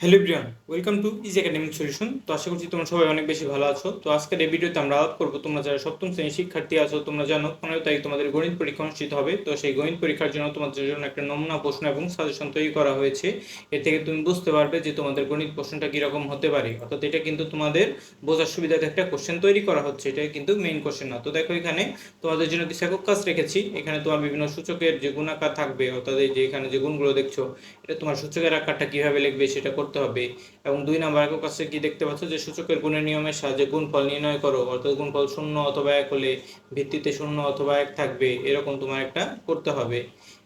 Hello Brian welcome to easy academic solution. তো আশা করছি তোমরা সবাই অনেক বেশি ভালো আছো। তো আজকের এই ভিডিওতে আমরা আলাপ করব, তোমরা যারা সপ্তম শ্রেণির শিক্ষার্থী আছো, তোমরা জানো পনেরো তারিখ তোমাদের গণিত পরীক্ষা অনুষ্ঠিত হবে। তো সেই গণিত পরীক্ষার জন্য তোমাদের জন্য একটা নমুনা প্রশ্ন এবং সাজেশন তৈরি করা হয়েছে। এর থেকে তুমি বুঝতে পারবে যে তোমাদের গণিত প্রশ্নটা কীরকম হতে পারে। অর্থাৎ এটা কিন্তু তোমাদের বোঝার সুবিধাতে একটা কোশ্চেন তৈরি করা হচ্ছে এটা কিন্তু মেইন কোশ্চেন না। তো দেখো এখানে তোমাদের জন্য কিছু একক কাজ রেখেছি। এখানে তোমার বিভিন্ন সূচকের যে গুণাকার থাকবে, অর্থাৎ এই যে এখানে যে গুণগুলো দেখছ, এটা তোমার সূচকের আকারটা কীভাবে লিখবে সেটা করতে হবে। এবং দুই নাম্বার একক কাছে কি দেখতে পাচ্ছ যে সূচকের গুণের নিয়মের সাহায্যে গুণফল নির্ণয় করো, অর্থাৎ গুণফল শূন্য অথবা এক হলে ভিত্তিতে শূন্য অথবা এক থাকবে, এরকম তোমার একটা করতে হবে।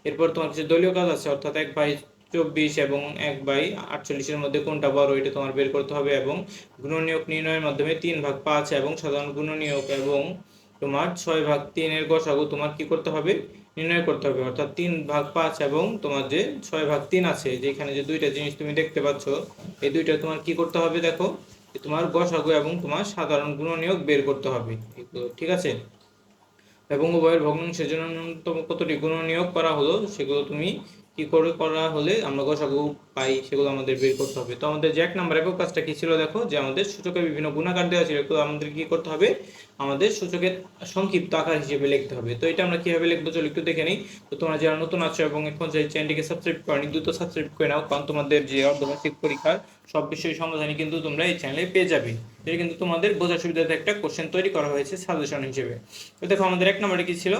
এরপর তোমার কিছু দলীয় কাজ আছে, অর্থাৎ এক বাই চব্বিশ এবং এক বাই আটচল্লিশের মধ্যে কোনটা বড়, এটা তোমার বের করতে হবে এবং গুণনীয়ক নির্ণয়ের মাধ্যমে তিন ভাগ পাঁচ এবং সাধারণ গুণনীয়ক এবং তোমার ছয় ভাগ তিনের গসাগু তোমার কি করতে হবে? নির্ণয় করতে হবে। অর্থাৎ তিন ভাগ পাঁচ এবং তোমার যে ছয় ভাগ তিন আছে, যেখানে যে দুইটা জিনিস তুমি দেখতে পাচ্ছ, এই দুইটা তোমার কি করতে হবে দেখো? তোমার গসাগু এবং তোমার সাধারণ গুণনীয়ক বের করতে হবে। ঠিক আছে? এবং উভয়ের ভগ্নাংশের জন্য ন্যূনতম কতটি নিয়োগ করা হলো, সেগুলো তুমি কি করে করা হলে আমরা গসাগু পাই, সেগুলো আমাদের বের করতে হবে। তো আমাদের যে এক নাম্বার একক কাজটা কি ছিল দেখো? যে আমাদের সূচকের বিভিন্ন গুণাকার দেওয়া ছিল, এগুলো আমাদের কি করতে হবে? আমাদের সূচকের সংক্ষিপ্ত আকার হিসেবে লিখতে হবে। তো এটা আমরা কীভাবে লিখব চলো একটু দেখে নিই। তো তোমরা যারা নতুন আছো এবং এখন যে চ্যানেলটিকে সাবস্ক্রাইব করনি, দ্রুত সাবস্ক্রাইব করে নাও, কারণ তোমাদের যে অর্ধবার্ষিক পরীক্ষার সব বিষয় সমাধানই কিন্তু তোমরা এই চ্যানেলে পেয়ে যাবে। এটা কিন্তু তোমাদের বোঝার সুবিধাতে একটা কোশ্চেন তৈরি করা হয়েছে সাজেশন হিসেবে। তো দেখো আমাদের এক নম্বরে কি ছিল?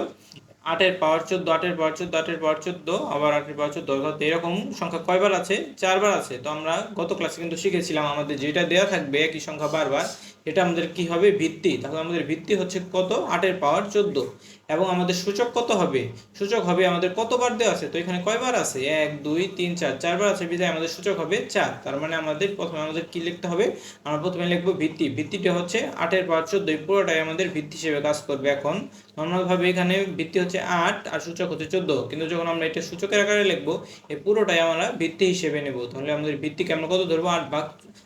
আটের পাওয়ার চোদ্দ, আটের পাওয়ার চোদ্দ, আটের পাওয়ার চোদ্দ, আবার আটের পাওয়ার চোদ্দ, অর্থাৎ এরকম সংখ্যা কয়বার আছে? চারবার আছে। তো আমরা গত ক্লাসে কিন্তু শিখেছিলাম আমাদের যেটা দেওয়া থাকবে একই সংখ্যা বারবার এটা আমাদের কি হবে? ভিত্তি। তাহলে আমাদের ভিত্তি হচ্ছে কত? আটের পাওয়ার চোদ্দ। এবং আমাদের সূচক কত হবে? সূচক হবে আমাদের কতবার দেওয়া আছে? তো এখানে কয়বার আছে? এক, দুই, তিন, চার। চারবার আছে, বিধায় আমাদের সূচক হবে চার। তার মানে আমাদের প্রথমে আমাদের কি লিখতে হবে? আমরা প্রথমে লিখব ভিত্তি। ভিত্তিটা হচ্ছে আটের পাঁচ চোদ্দ পুরোটাই আমাদের ভিত্তি হিসেবে কাজ করবে এখন। নর্মালভাবে এখানে ভিত্তি হচ্ছে আট আর সূচক হচ্ছে চোদ্দ। কিন্তু যখন আমরা এটা সূচকের আকারে লিখব, এই পুরোটাই আমরা ভিত্তি হিসেবে নেব। তাহলে আমাদের ভিত্তিকে আমরা কত ধরবো? আট ভাগ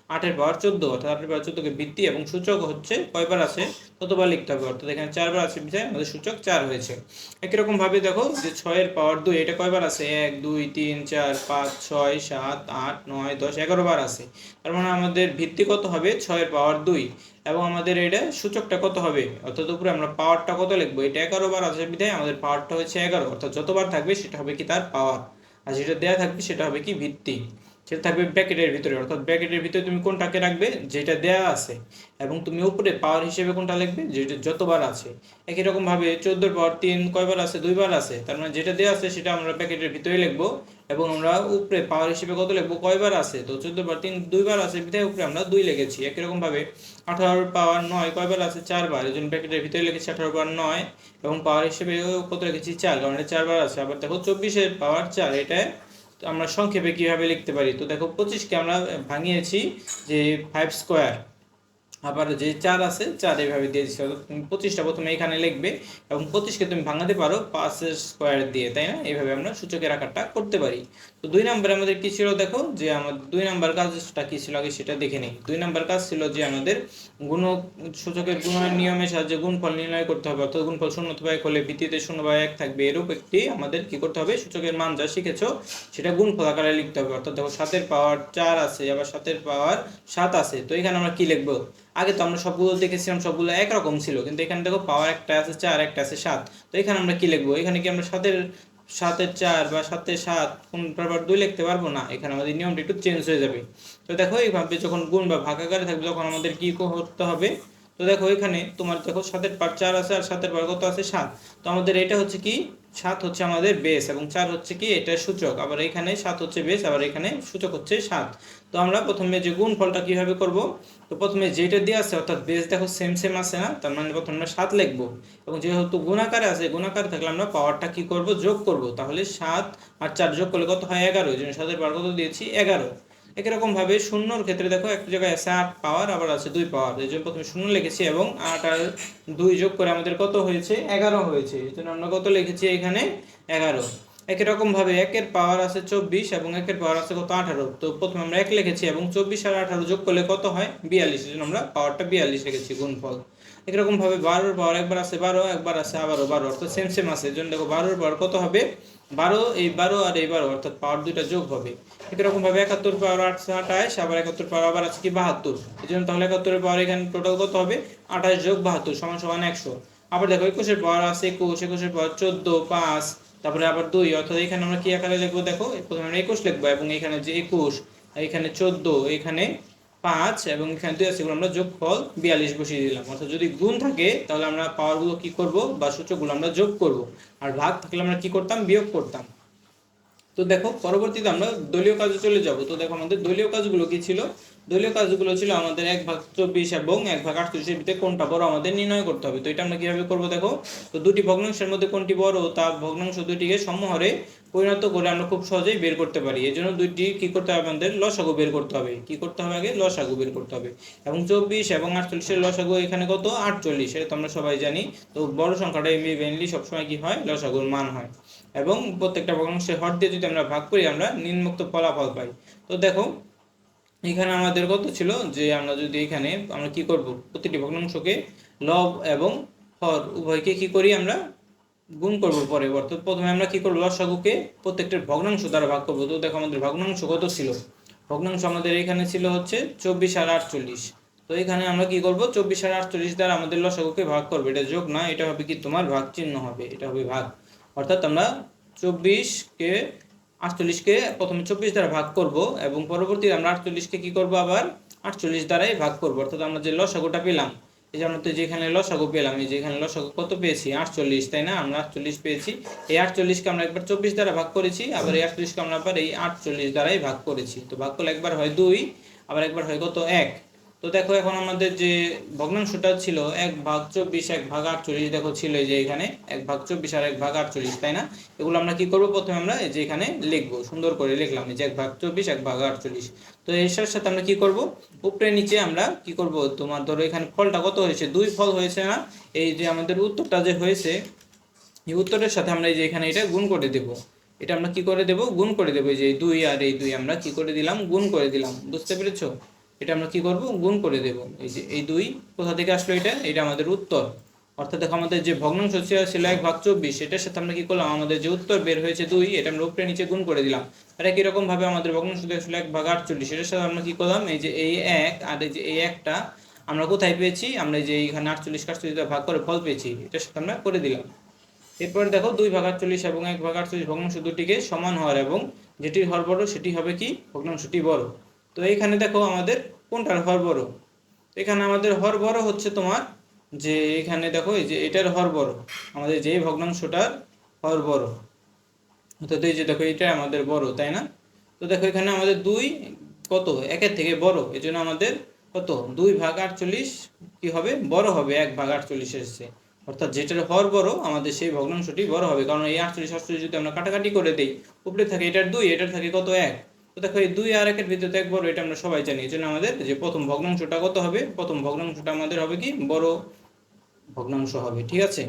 আটের পাওয়ার চোদ্দ, অর্থাৎ আটের পাওয়ার চোদ্দকে ভিত্তি এবং সূচক হচ্ছে কয়বার আছে? ততবার লিখতে হবে? অর্থাৎ এখানে চারবার আছে বিধায় আমাদের সূচক চার হয়েছে। একই রকম ভাবে দেখো যে ছয়ের পাওয়ার দুই, এটা কয়বার আছে? এক, দুই, তিন, চার, পাঁচ, ছয়, সাত, আট, নয়, দশ, এগারো বার আছে। তার মানে আমাদের ভিত্তি কত হবে? ছয়ের পাওয়ার দুই। এবং আমাদের এটা সূচকটা কত হবে? অর্থাৎ উপরে আমরা পাওয়ারটা কত লিখব? এটা এগারো বার আছে বিধায় আমাদের পাওয়ারটা হচ্ছে এগারো। অর্থাৎ যতবার থাকবে সেটা হবে কি তার পাওয়ার। আর যেটা দেওয়া থাকবে সেটা হবে কি ভিত্তি। সেটা থাকবে ব্র্যাকেটের ভিতরে, অর্থাৎ ব্র্যাকেটের ভিতরে তুমি কোনটাকে রাখবে? যেটা দেয়া আছে। এবং তুমি উপরে পাওয়ার হিসেবে কোনটা লিখবে? যেটা যতবার আছে। একই রকম ভাবে চোদ্দোর পাওয়ার তিন কয়বার আছে? দুইবার আছে। তার মানে যেটা দেওয়া আছে, সেটা আমরা ব্র্যাকেটের ভিতরে লিখব। এবং আমরা উপরে পাওয়ার হিসেবে কত লিখব? কয়বার আছে? তো চোদ্দ বার তিন, দুইবার আছে। বিধায় উপরে আমরা দুই লিখেছি। একই রকম ভাবে আঠারোর পাওয়ার নয় কয়বার আছে? চারবার। এই জন্য ভিতরে লিখেছি আঠারো বার নয় এবং পাওয়ার হিসেবে কত লিখেছি? চার। কারণ এটা চারবার আছে। আবার দেখো চব্বিশের পাওয়ার চার। এটা আমরা সংক্ষেপে কীভাবে লিখতে পারি? তো দেখো, পঁচিশকে আমরা ভাঙিয়েছি যে ফাইভ স্কোয়ার আবার যে চার আছে, চার এভাবে দিয়ে দিচ্ছি অর্থাৎ তুমি পঁচিশটা প্রথমে এখানে লিখবে এবং পঁচিশকে তুমি ভাঙাতে পারো পাঁচের স্কোয়ার দিয়ে, তাই না? এইভাবে আমরা সূচকের আকারটা করতে পারি। তো দুই নাম্বারে আমাদের কি ছিল দেখো? যে আমাদের দুই নাম্বার কাজটা কি ছিল আগে সেটা দেখে নিই। দুই নাম্বার কাজ ছিল যে আমাদের গুণ সূচকের গুণের নিয়মের সাহায্যে গুণফল নির্ণয় করতে হবে, অর্থাৎ গুণফল শূন্য অথবা এক হলে ভিত্তিতে শূন্য বা এক থাকবে। এরূপ একটি আমাদের কি করতে হবে? সূচকের মান যা শিখেছো, সেটা গুণফল আকারে লিখতে হবে। অর্থাৎ দেখো, সাতের পাওয়ার চার আছে, আবার সাতের পাওয়ার সাত আছে। তো এখানে আমরা কি লিখব? আগে তো আমরা সবগুলো দেখেছিলাম, সবগুলো একরকম ছিল। কিন্তু এখানে দেখো, পাওয়ার একটা আছে, চার একটা আছে, সাত। তো এখানে আমরা কি লিখব? এখানে কি আমরা সাতের সাতের চার বা সাত, কোন বারবার দুই লিখতে পারব না, এখানে আমাদের নিয়মটা একটু চেঞ্জ হয়ে যাবে। তো দেখো, এইভাবে যখন গুণ বা ভাগাকারে থাকবে, তখন আমাদের কি করতে হবে? তো দেখো, এখানে তোমার দেখো, সাতের পার চার আছে আর সাতের পার কত আছে? সাত। তো আমাদের এটা হচ্ছে কি? সাত হচ্ছে আমাদের বেস এবং চার হচ্ছে কি এটা সূচক। আবার এখানে সাত হচ্ছে বেস আবার এখানে সূচক হচ্ছে সাত। তো আমরা প্রথমে যে গুণ ফলটা কীভাবে করব? তো প্রথমে যেটা দিয়ে আছে, অর্থাৎ বেস দেখো সেম সেম আছে না? তার মানে প্রথমে আমরা সাত লিখব। এবং যেহেতু গুণাকারে আছে, গুণাকার থাকলে আমরা পাওয়ারটা কি করব? যোগ করব। তাহলে সাত আর চার যোগ করলে কত হয়? এগারো। এই জন্য সাতের পাওয়ার কত দিয়েছি? এগারো। একই রকম ভাবে শূন্যর ক্ষেত্রে দেখো এক জায়গায় আছে আট পাওয়ার, আবার আছে দুই পাওয়ার। এই জন্য প্রথমে শূন্য লিখেছি এবং আট আর দুই যোগ করে আমাদের কত হয়েছে? এগারো হয়েছে। এই জন্য আমরা কত লিখেছি এখানে? এগারো। একই রকম ভাবে একের পাওয়ার আছে চব্বিশ এবং একের পাওয়ার আছে কত? আঠারো। তো প্রথমে আমরা এক লিখেছি এবং চব্বিশ আর আঠারো যোগ করলে কত হয়? বিয়াল্লিশ। জন্য আমরা পাওয়ারটা বিয়াল্লিশ লিখেছি, গুণফল। একরকম ভাবে বারোর পাওয়ার একবার আছে বারো, একবার আছে আবারও বারো, অর্থাৎ সেম সেম আছে। এই জন্য দেখো বারোর পাওয়ার কত হবে? বারো, এই বারো আর এই বারো, অর্থাৎ পাওয়ার দুইটা যোগ হবে। একই রকম ভাবে একাত্তর পাওয়ার আটশো আঠাশ, আবার একাত্তর পাওয়ার আবার আছে কি? বাহাত্তর। এই জন্য তাহলে একাত্তরের পাওয়ার এখানে টোটাল কত হবে? আঠাশ যোগ বাহাত্তর সমান সমান একশো। আবার দেখো একুশের পাওয়ার আছে একুশ, একুশের পাওয়ার চোদ্দ, পাঁচ, তারপরে আবার দুই, অর্থাৎ এখানে আমরা কি আকারে লিখব দেখো, প্রথমে আমরা একুশ লিখব এবং এখানে যে একুশ, এখানে চোদ্দ, এখানে পাঁচ এবং এখানে দুই আছে, এগুলো আমরা যোগফল বিয়াল্লিশ বসিয়ে দিলাম। অর্থাৎ যদি গুণ থাকে, তাহলে আমরা পাওয়ারগুলো কি করব? বা সূচকগুলো আমরা যোগ করব। আর ভাগ থাকলে আমরা কি করতাম? বিয়োগ করতাম। তো দেখো, পরবর্তীতে আমরা দলীয় কাজে চলে যাব। তো দেখো, আমাদের দলীয় কাজগুলো কি ছিল? দলীয় কাজগুলো ছিল আমাদের এক ভাগ চব্বিশ এবং এক ভাগ আটত্রিশের ভিতরে কোনটা বড় আমাদের নির্ণয় করতে হবে। তো এটা আমরা কীভাবে করব দেখো? তো দুটি ভগ্নাংশের মধ্যে কোনটি বড়? তা ভগ্নাংশ দুটিকে সমহরে পরিণত করে আমরা খুব সহজেই বের করতে পারি। এই জন্য দুইটি কি করতে হবে আমাদের? লসাগু বের করতে হবে। কি করতে হবে আগে? লসাগু বের করতে হবে। এবং চব্বিশ এবং আটচল্লিশের লসাগু এখানে কত? আটচল্লিশ। এটা আমরা সবাই জানি। তো বড় সংখ্যাটা এমনি মেনলি সবসময় কি হয়? লসাগুর মান হয়। এবং প্রত্যেকটা ভগ্নাংশের হর দিয়ে যদি আমরা ভাগ করি, আমরা নিম্নোক্ত ফলাফল পাই। তো দেখো এখানে আমাদের কত ছিল? যে আমরা যদি এখানে আমরা কি করব? প্রতিটি ভগ্নাংশকে লব এবং হর উভয়কে কি করি আমরা? গুণ করব পরে অর্থাৎ প্রথমে আমরা কি করব? লসাগুকে প্রত্যেকটা ভগ্নাংশ দ্বারা ভাগ করব। তো দেখো আমাদের ভগ্নাংশ কত ছিল? ভগ্নাংশ আমাদের এখানে ছিল হচ্ছে চব্বিশ আর আটচল্লিশ। তো এখানে আমরা কি করব? চব্বিশ আর আটচল্লিশ দ্বারা আমাদের লসাগুকে ভাগ করব। এটা যোগ না, এটা হবে কি তোমার? ভাগ চিহ্ন হবে। এটা হবে ভাগ। অর্থাৎ আমরা চব্বিশকে আটচল্লিশকে প্রথমে চব্বিশ দ্বারা ভাগ করব এবং পরবর্তীতে আমরা আটচল্লিশকে কি করব আবার? আটচল্লিশ দ্বারাই ভাগ করব। অর্থাৎ আমরা যে লসাগুটা পেলাম, এই জন্য তো যেখানে লসাগু পেলাম, এই যেখানে লসাগু কত পেয়েছি? আটচল্লিশ, তাই না? আমরা আটচল্লিশ পেয়েছি। এই আটচল্লিশকে আমরা একবার চব্বিশ দ্বারা ভাগ করেছি, আবার এই আটচল্লিশকে আমরা আবার এই আটচল্লিশ দ্বারাই ভাগ করেছি। তো ভাগ করলে একবার হয় দুই, আবার একবার হয় কত? এক। তো দেখো এখন আমাদের যে ভগ্নাংশটা ছিল এক ভাগ চব্বিশ, এক ভাগ আটচল্লিশ, দেখো ছিল যে এখানে, এক ভাগ চব্বিশ আর এক ভাগ আটচল্লিশ, তাই না? এগুলো আমরা কি করব প্রথমে আমরা যে এখানে লিখব, সুন্দর করে লিখলাম যে এক ভাগ চব্বিশ, এক ভাগ আটচল্লিশ। তো এর সাথে আমরা কি করব? উপরে নিচে আমরা কি করব? তোমার ধরো এখানে ফলটা কত হয়েছে? দুই ফল হয়েছে না? এই যে আমাদের উত্তরটা যে হয়েছে, এই উত্তরের সাথে আমরা এই যে এখানে এটা গুণ করে দেব। এটা আমরা কি করে দেব? গুণ করে দেবো যে দুই আর এই দুই আমরা কি করে দিলাম? গুণ করে দিলাম, বুঝতে পেরেছ? এটা আমরা কি করব? গুণ করে দেব। এই যে এই দুই কোথা থেকে আসলো এটা? এটা আমাদের উত্তর। অর্থাৎ দেখো আমাদের যে ভগ্নাংশ ছিল- এক ভাগ চব্বিশ। এটার সাথে আমরা কি করলাম? আমাদের যে উত্তর বের হয়েছে দুই, এটা আমরা উপরে নিচে গুণ করে দিলাম। আর একই রকম ভাবে আমাদের ভগ্নাংশ ছিল এক ভাগ আটচল্লিশ? এটার সাথে আমরা কি করলাম? এই যে এই এক আর এই যে এই একটা, আমরা কোথায় পেয়েছি? আমরা যে এইখানে আটচল্লিশ আটচল্লিশ দিয়ে ভাগ করে ফল পেয়েছি, এটার সাথে আমরা করে দিলাম। এরপরে দেখো দুই ভাগ আটচল্লিশ এবং এক ভাগ আটচল্লিশ ভগ্নাংশ দুটিকে সমান হওয়ার এবং যেটির হর বড় সেটি হবে কি? ভগ্নাংশটি বড়। তো এইখানে দেখো আমাদের কোনটার হর বড়? এখানে আমাদের হর বড় হচ্ছে তোমার যে এখানে দেখো এই যে এটার হর বড়। আমাদের যে ভগ্নাংশটার হর বড়। অর্থাৎ এই যে দেখো এটা আমাদের বড়, তাই না? তো দেখো এখানে আমাদের দুই কত? একের থেকে বড়। এই জন্য আমাদের কত? দুই ভাগ আটচল্লিশ কি হবে? বড় হবে, এক ভাগ আটচল্লিশ এসছে। অর্থাৎ যেটার হর বড়, আমাদের সেই ভগ্নাংশটি বড় হবে। কারণ এই আটচল্লিশ আটচল্লিশ যদি আমরা কাটাকাটি করে দিই, উপরে থাকে এটার দুই, এটার থাকে কত? এক। তো দেখো, এই দুই আর একের ভিতরে তো এক বড়, এটা আমরা সবাই জানি। এই জন্য আমাদের যে প্রথম ভগ্নাংশটা কত হবে? প্রথম ভগ্নাংশটা আমাদের হবে কি? বড় ভগ্নাংশ হবে, ঠিক আছে?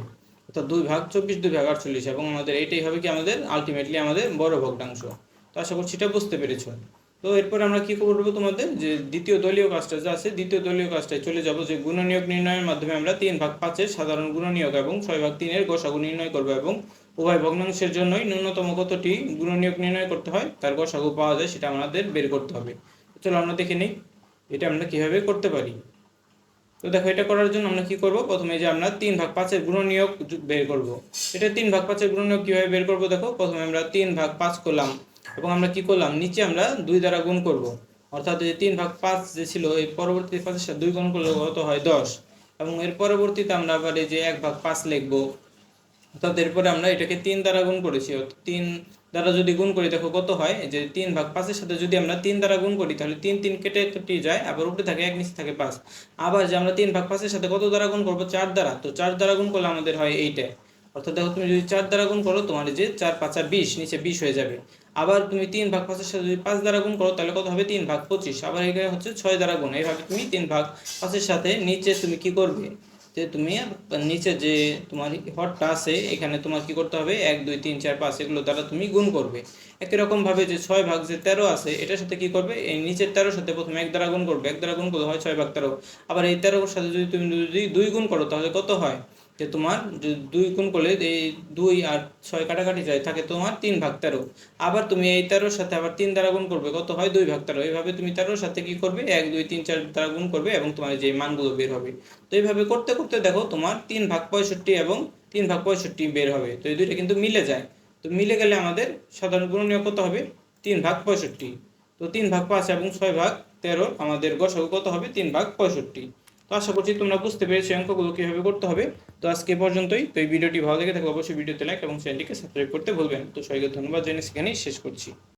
অর্থাৎ দুই ভাগ, চব্বিশ দুই ভাগ আটচল্লিশ, এবং আমাদের এটাই হবে কি? আমাদের আলটিমেটলি আমাদের বড় ভগ্নাংশ। তো আশা করছি এটা বুঝতে পেরেছ। তো এরপর আমরা কি করব তোমাদের? যে দ্বিতীয় দলীয় কাজটা যা আছে, দ্বিতীয় দলীয় কাজটায় চলে যাব যে গুণনীয়ক নির্ণয়ের মাধ্যমে আমরা তিন ভাগ পাঁচের সাধারণ গুণনীয়ক এবং ছয় ভাগ তিনের গসাগু নির্ণয় করব এবং উভয় ভগ্নাংশের জন্যই ন্যূনতম কতটি গুণনীয়ক নির্ণয় করতে হয়? তার গসাগু পাওয়া যায়, সেটা আমাদের বের করতে হবে। চলো আমরা দেখে নিই, এটা আমরা কীভাবে করতে পারি? তো দেখো, এটা করার জন্য আমরা কি করব? প্রথমে যে আমরা তিন ভাগ পাঁচের গুণনীয়ক বের করব। এটা তিন ভাগ পাঁচের গুণনীয়ক কীভাবে বের করব? দেখো, প্রথমে আমরা তিন ভাগ পাঁচ করলাম এবং আমরা কি করলাম? নিচে আমরা দুই দ্বারা গুণ করব। অর্থাৎ যে তিন ভাগ পাঁচ যে ছিল, এই পরবর্তী পাঁচের সাথে দুই গুণ করলে কত হয়? দশ। এবং এর পরবর্তীতে আমরা আবার এই যে এক ভাগ পাঁচ লিখব। অর্থাৎ এরপরে আমরা এটাকে তিন দ্বারা গুণ করেছি। তিন দ্বারা যদি গুণ করি, দেখো কত হয়? যে তিন ভাগ পাঁচের সাথে যদি আমরা তিন দ্বারা গুণ করি, তাহলে তিন তিন কেটে কেটে যায়, আবার উপরে থাকে এক, নিচে থাকে পাঁচ। আবার যে আমরা তিন ভাগ পাঁচের সাথে কত দ্বারা গুণ করব? চার দ্বারা। তো চার দ্বারা গুণ করলে আমাদের হয় এইটা। অর্থাৎ দেখো তুমি যদি চার দ্বারা গুণ করো, তোমার যে চার পাঁচা বিশ, নিচে বিশ হয়ে যাবে। আবার তুমি তিন ভাগ পাঁচের সাথে যদি পাঁচ দ্বারা গুণ করো, তাহলে কত হবে? তিন ভাগ পঁচিশ। আবার এখানে হচ্ছে ছয় দ্বারা গুণ। এইভাবে তুমি তিন ভাগ পাঁচের সাথে নিচে তুমি কি করবে? যে তুমি নিচে যে তোমার হরটা আছে এখানে তোমার কি করতে হবে? এক, দুই, তিন, চার, পাঁচ এগুলো দ্বারা তুমি গুণ করবে। একই রকম ভাবে যে ছয় ভাগ যে তেরো আছে, এটার সাথে কি করবে? এই নিচের তেরোর সাথে প্রথমে এক দ্বারা গুণ করবে। এক দ্বারা গুণ করলে হয় ছয় ভাগ তেরো। আবার এই তেরোর সাথে যদি তুমি যদি দুই গুণ করো, তাহলে কত হয়? যে তোমার দুই গুণ করলে এই দুই আর ছয় কাটাকাটি যায়, থাকে তোমার তিন ভাগ তেরো। আবার তুমি এই তেরোর সাথে আবার তিন দ্বারা গুণ করবে, কত হয়? দুই ভাগ তেরো। এইভাবে তুমি তেরোর সাথে কি করবে? এক, দুই, তিন, চার দ্বারা গুণ করবে এবং তোমার যে মানগুলো বের হবে। তো এইভাবে করতে করতে দেখো তোমার তিন ভাগ পঁয়ষট্টি এবং তিন ভাগ পঁয়ষট্টি বের হবে। তো এই দুইটা কিন্তু মিলে যায়। তো মিলে গেলে আমাদের সাধারণ গুণনীয় কত হবে? তিন ভাগ পঁয়ষট্টি। তো তিন ভাগ পাঁচ এবং ছয় ভাগ তেরো আমাদের গসাগু কত হবে? তিন ভাগ পঁয়ষট্টি। তো আশা করছি তোমরা বুঝতে পেরেছ অঙ্কগুলো কীভাবে করতে হবে। তো আজকে পর্যন্তই। তো এই ভিডিওটি ভালো লেগে থাকলে অবশ্যই ভিডিওতে লাইক এবং চ্যানেলটিকে সাবস্ক্রাইব করতে ভুলবেন তো সবাইকে ধন্যবাদ। জেনে সেখানেই শেষ করছি।